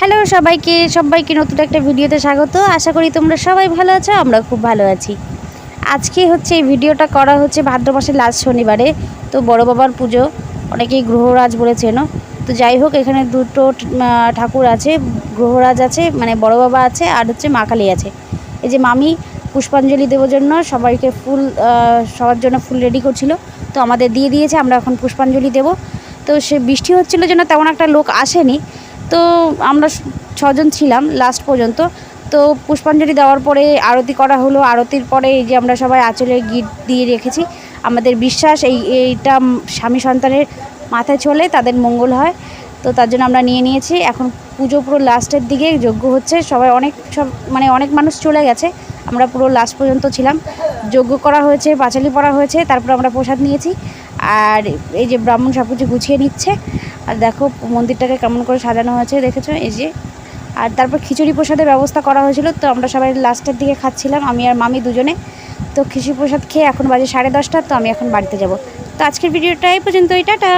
Hello সবাইকে সবাইকে নতুন একটা ভিডিওতে স্বাগত। আশা করি তোমরা সবাই ভালো আছো আমরা খুব ভালো আছি। আজকে হচ্ছে এই ভিডিওটা করা হচ্ছে ভাদ্র মাসের লাস্ট শনিবারে, তো বড় বাবার পুজো, অনেকেই গ্রহরাজ বলেছেন তো যাই হোক, এখানে দুটো ঠাকুর আছে গ্রহরাজ আছে মানে বড় বাবা আছে, আর হচ্ছে মা কালী আছে। এই যে মামি, পুষ্পাঞ্জলি দেওয়ার জন্য সবাইকে ফুল সবার জন্য ফুল রেডি করছিল, তো আমাদের দিয়ে দিয়েছে, আমরা এখন পুষ্পাঞ্জলি দেব। তো সে বৃষ্টি হচ্ছিল জন্য তেমন একটা লোক আসেনি তো আমরা ছজন ছিলাম লাস্ট পর্যন্ত। তো পুষ্পাঞ্জলি দেওয়ার পরে আরতি করা হলো। আরতির পরে এই যে আমরা সবাই আঁচলে গিট দিয়ে রেখেছি। আমাদের বিশ্বাস এই, এইটা স্বামী সন্তানের মাথায় চলে, তাদের মঙ্গল হয়। তো তার জন্য আমরা নিয়ে নিয়েছি। এখন পুজো পুরো লাস্টের দিকে যজ্ঞ হচ্ছে। সবাই অনেক সব মানে অনেক মানুষ চলে গেছে। আমরা পুরো লাস্ট পর্যন্ত ছিলাম। যজ্ঞ করা হয়েছে, পাঁচালি পড়া হয়েছে, তারপর আমরা প্রসাদ নিয়েছি। আর এই যে ব্রাহ্মণ সব কিছু গুছিয়ে নিচ্ছে। আর দেখো মন্দিরটাকে কেমন করে সাজানো হয়েছে, দেখেছ? এই যে। আর তারপর খিচুড়ি প্রসাদের ব্যবস্থা করা হয়েছিল, তো আমরা সবাই লাস্টের দিকে খাচ্ছিলাম, আমি আর মামি দুজনে। তো খিচুড়ি প্রসাদ খেয়ে এখন বাজে সাড়ে দশটা, তো আমি এখন বাড়িতে যাব। তো আজকের ভিডিওটা এই এটা টাটা!